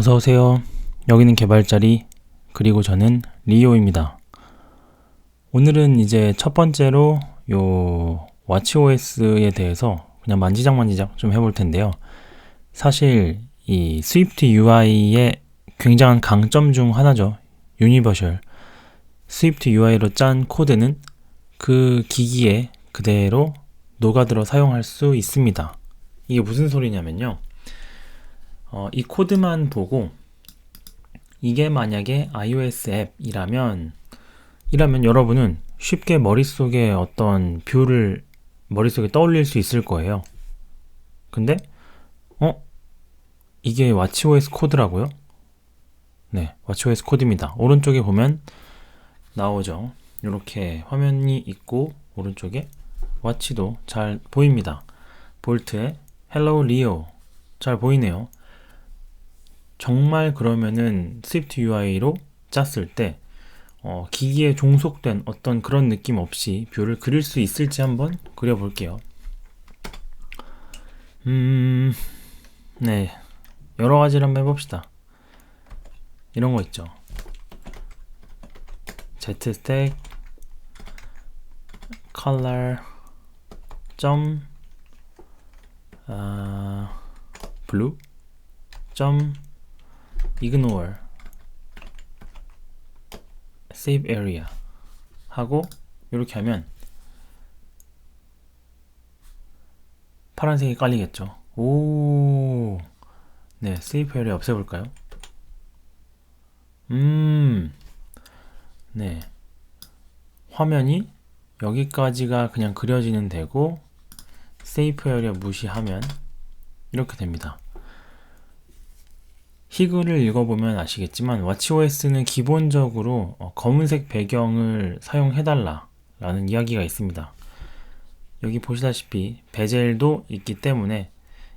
어서 오세요. 여기는 개발자리 그리고 저는 리오입니다. 오늘은 이제 첫 번째로 요 와치OS에 대해서 그냥 만지작 만지작 좀 해볼 텐데요. 사실 이 스위프트 UI의 굉장한 강점 중 하나죠. 유니버셜. 스위프트 UI로 짠 코드는 그 기기에 그대로 녹아들어 사용할 수 있습니다. 이게 무슨 소리냐면요. 어, 이 코드만 보고 이게 만약에 iOS 앱이라면 이라면 여러분은 쉽게 머릿속에 어떤 뷰를 머릿속에 떠올릴 수 있을 거예요. 근데 어? 이게 watchOS 코드라고요? 네, watchOS 코드입니다. 오른쪽에 보면 나오죠. 이렇게 화면이 있고 오른쪽에 와치도 잘 보입니다. 볼트에 Hello Leo 잘 보이네요. 정말 그러면은 스위프트 UI로 짰을 때 어, 기기에 종속된 어떤 그런 느낌 없이 뷰를 그릴 수 있을지 한번 그려볼게요. 음, 네. 여러 가지를 한번 해봅시다. 이런 거 있죠. Z 스택, color, 점, 아, blue, 점, ignore save area 하고 이렇게 하면 파란색이 깔리겠죠. 오, 네, save area 없애볼까요? 음, 네, 화면이 여기까지가 그냥 그려지는 되고 save area 무시하면 이렇게 됩니다. 히글을 읽어보면 아시겠지만 와치OS는 기본적으로 어, 검은색 배경을 사용해달라 라는 이야기가 있습니다. 여기 보시다시피 베젤도 있기 때문에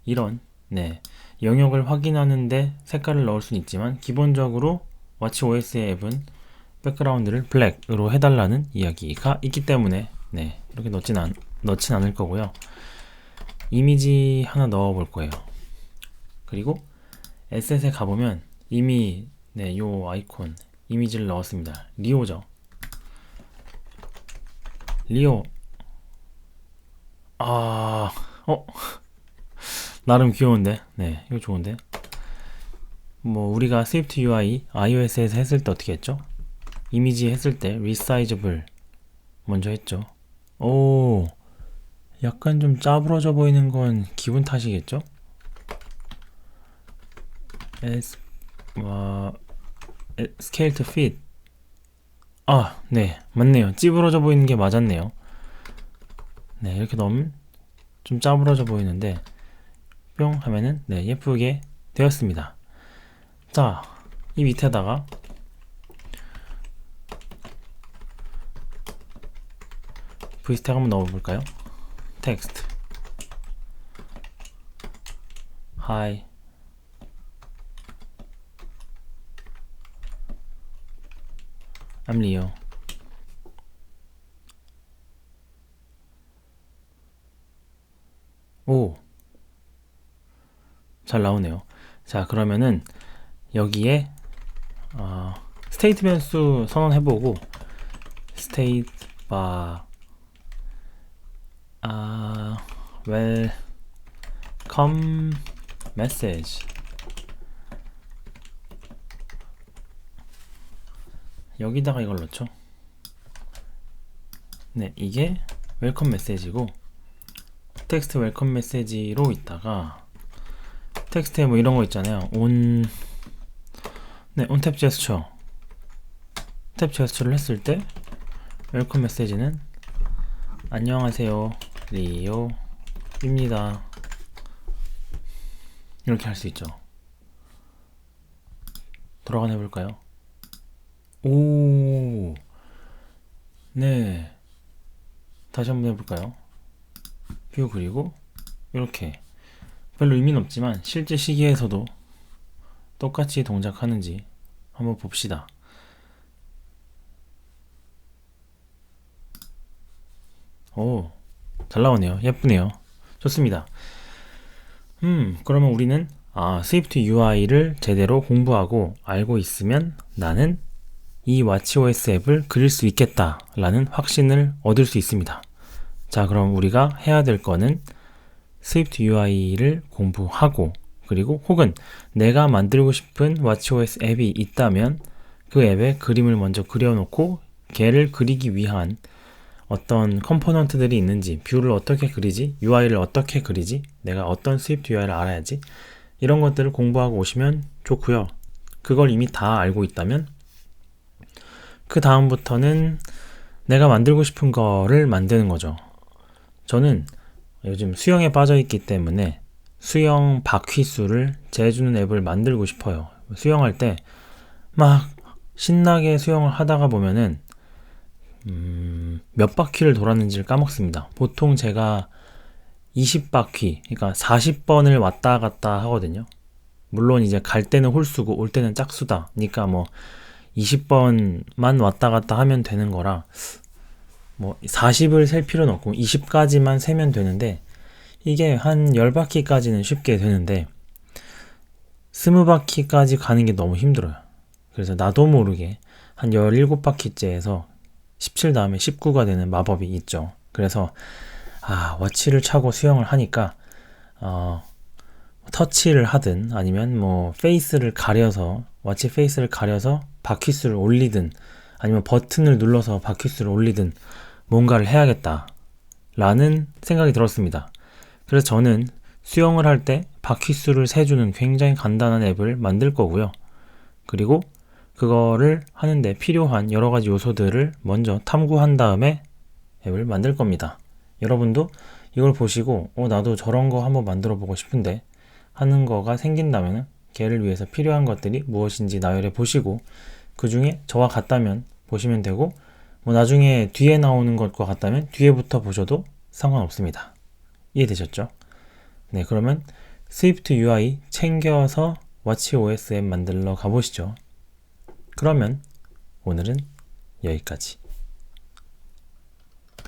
이런 네, 영역을 확인하는데 색깔을 넣을 수는 있지만 기본적으로 와치OS의 앱은 백그라운드를 블랙으로 해달라는 이야기가 있기 때문에 네, 이렇게 넣진, 않, 넣진 않을 거고요. 이미지 하나 넣어 볼 거예요. 그리고 에셋에 가보면 이미 네, 요 아이콘 이미지를 넣었습니다. 리오죠. 리오. 아, 어, 나름 귀여운데, 네, 이거 좋은데. 뭐 우리가 스위프트 UI iOS에서 했을 때 어떻게 했죠? 이미지 했을 때 리사이즈블 먼저 했죠. 오, 약간 좀 짜부러져 보이는 건 기분 탓이겠죠? S 와 스케일 투 핏. 아, 네, 맞네요. 찌부러져 보이는 게 맞았네요. 네, 이렇게 넣으면 좀 짜부러져 보이는데 뿅 하면은 네, 예쁘게 되었습니다. 자, 이 밑에다가 v스택 한번 넣어볼까요? 텍스트 hi I'm Leo. 오. 잘 나오네요. 자, 그러면은 여기에 어, 스테이트먼트 수 선언해 보고 스테이트 바 아, 웰컴 메시지 여기다가 이걸 넣죠. 네, 이게 웰컴 메시지고 텍스트 웰컴 메시지로 있다가 텍스트에 뭐 이런 거 있잖아요. 온 네, 온탭 제스처 탭 제스처를 했을 때 웰컴 메시지는 안녕하세요. 리오입니다. 이렇게 할 수 있죠. 돌아가 해 볼까요? 오, 네. 다시 한번 해볼까요? 뷰 그리고 이렇게 별로 의미는 없지만 실제 시기에서도 똑같이 동작하는지 한번 봅시다. 오, 잘 나오네요. 예쁘네요. 좋습니다. 음, 그러면 우리는 아, 스위프트 UI를 제대로 공부하고 알고 있으면 나는 이 와치OS 앱을 그릴 수 있겠다라는 확신을 얻을 수 있습니다. 자, 그럼 우리가 해야 될 거는 스위프트 UI를 공부하고 그리고 혹은 내가 만들고 싶은 와치OS 앱이 있다면 그 앱에 그림을 먼저 그려놓고 걔를 그리기 위한 어떤 컴포넌트들이 있는지 뷰를 어떻게 그리지 UI를 어떻게 그리지 내가 어떤 스위프트 UI를 알아야지 이런 것들을 공부하고 오시면 좋고요 그걸 이미 다 알고 있다면 그 다음부터는 내가 만들고 싶은 거를 만드는 거죠 저는 요즘 수영에 빠져 있기 때문에 수영 바퀴수를 재주는 앱을 만들고 싶어요. 수영할 때 막 신나게 수영을 하다가 보면은 음, 몇 바퀴를 돌았는지를 까먹습니다. 보통 제가 20바퀴, 그러니까 40번을 왔다 갔다 하거든요. 물론 이제 갈 때는 홀수고 올 때는 짝수다. 그러니까 뭐 20번만 왔다 갔다 하면 되는 거라 뭐 40을 셀 필요는 없고 20까지만 세면 되는데 이게 한 10바퀴까지는 쉽게 되는데 20바퀴까지 가는 게 너무 힘들어요. 그래서 나도 모르게 한 17바퀴째에서 17 다음에 19가 되는 마법이 있죠. 그래서 아, 워치를 차고 수영을 하니까 어, 터치를 하든 아니면 뭐 페이스를 가려서 워치 페이스를 가려서 바퀴수를 올리든 아니면 버튼을 눌러서 바퀴수를 올리든 뭔가를 해야겠다 라는 생각이 들었습니다. 그래서 저는 수영을 할 때 바퀴수를 세주는 굉장히 간단한 앱을 만들 거고요. 그리고 그거를 하는데 필요한 여러 가지 요소들을 먼저 탐구한 다음에 앱을 만들 겁니다. 여러분도 이걸 보시고 어 나도 저런 거 한번 만들어 보고 싶은데 하는 거가 생긴다면 걔를 위해서 필요한 것들이 무엇인지 나열해 보시고 그 중에 저와 같다면 보시면 되고 뭐 나중에 뒤에 나오는 것과 같다면 뒤에부터 보셔도 상관없습니다. 이해되셨죠? 네, 그러면 스위프트 UI 챙겨서 앱 만들러 가보시죠. 그러면 오늘은 여기까지.